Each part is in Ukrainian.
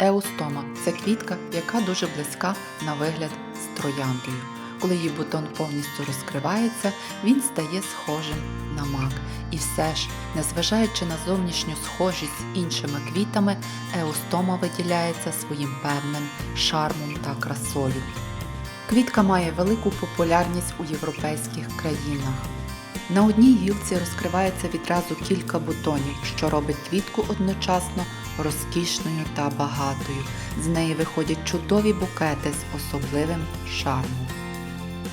Еустома це квітка, яка дуже близька на вигляд з трояндою. Коли її бутон повністю розкривається, він стає схожим на мак. І все ж, незважаючи на зовнішню схожість з іншими квітами, еустома виділяється своїм певним шармом та красою. Квітка має велику популярність у європейських країнах. На одній гілці розкривається відразу кілька бутонів, що робить квітку одночасно розкішною та багатою. З неї виходять чудові букети з особливим шармом.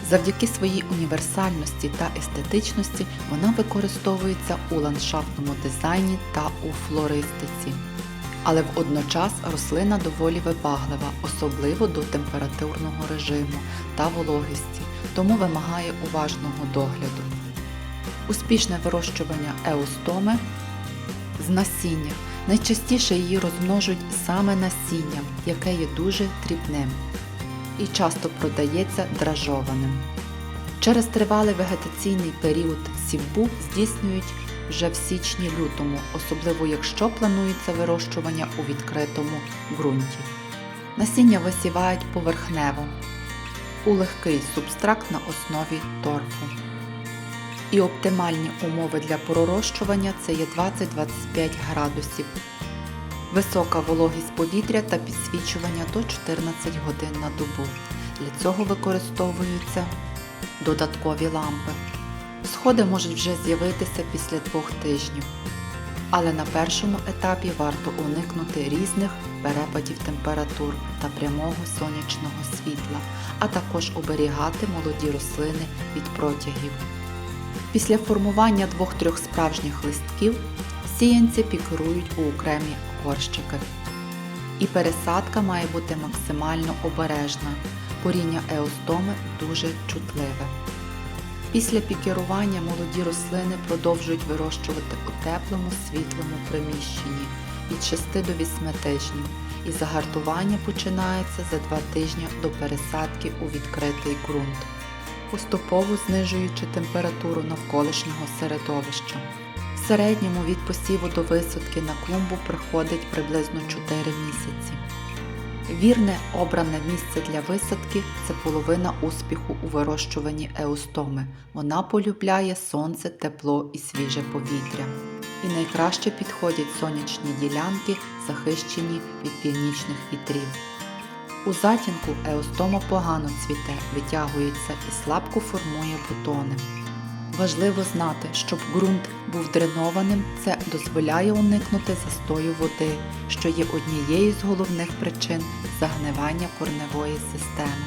Завдяки своїй універсальності та естетичності вона використовується у ландшафтному дизайні та у флористиці. Але водночас рослина доволі вибаглива, особливо до температурного режиму та вологості, тому вимагає уважного догляду. Успішне вирощування еустоми з насіння. Найчастіше її розмножують саме насінням, яке є дуже дрібним і часто продається дражованим. Через тривалий вегетаційний період сівбу здійснюють вже в січні-лютому, особливо якщо планується вирощування у відкритому ґрунті. Насіння висівають поверхнево у легкий субстракт на основі торфу. І оптимальні умови для пророщування це є 20-25 градусів, висока вологість повітря та підсвічування до 14 годин на добу. Для цього використовуються додаткові лампи. Сходи можуть вже з'явитися після двох тижнів, але на першому етапі варто уникнути різних перепадів температур та прямого сонячного світла, а також оберігати молоді рослини від протягів. Після формування двох-трьох справжніх листків сіянці пікірують у окремі горщики. І пересадка має бути максимально обережна. Коріння еостоми дуже чутливе. Після пікірування молоді рослини продовжують вирощувати у теплому світлому приміщенні від 6 до 8 тижнів, і загартування починається за 2 тижні до пересадки у відкритий ґрунт, поступово знижуючи температуру навколишнього середовища. В середньому від посіву до висадки на клумбу приходить приблизно 4 місяці. Вірне обране місце для висадки це половина успіху у вирощуванні еустоми. Вона полюбляє сонце, тепло і свіже повітря. І найкраще підходять сонячні ділянки, захищені від північних вітрів. У затінку еустома погано цвіте, витягується і слабко формує бутони. Важливо знати, щоб ґрунт був дренованим, це дозволяє уникнути застою води, що є однією з головних причин загнивання корневої системи.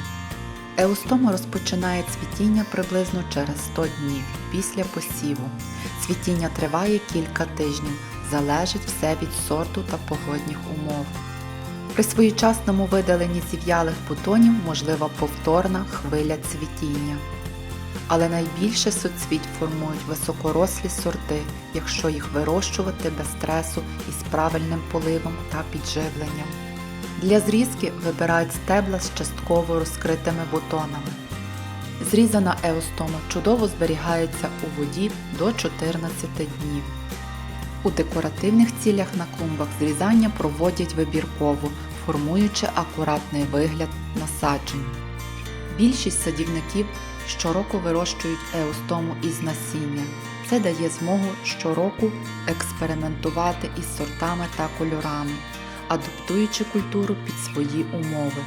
Еустома розпочинає цвітіння приблизно через 100 днів після посіву. Цвітіння триває кілька тижнів, залежить все від сорту та погодних умов. При своєчасному видаленні зів'ялих бутонів можлива повторна хвиля цвітіння. Але найбільше соцвіть формують високорослі сорти, якщо їх вирощувати без стресу і з правильним поливом та підживленням. Для зрізки вибирають стебла з частково розкритими бутонами. Зрізана еустома чудово зберігається у воді до 14 днів. У декоративних цілях на клумбах зрізання проводять вибірково, формуючи акуратний вигляд насаджень. Більшість садівників щороку вирощують еустому із насіння. Це дає змогу щороку експериментувати із сортами та кольорами, адаптуючи культуру під свої умови.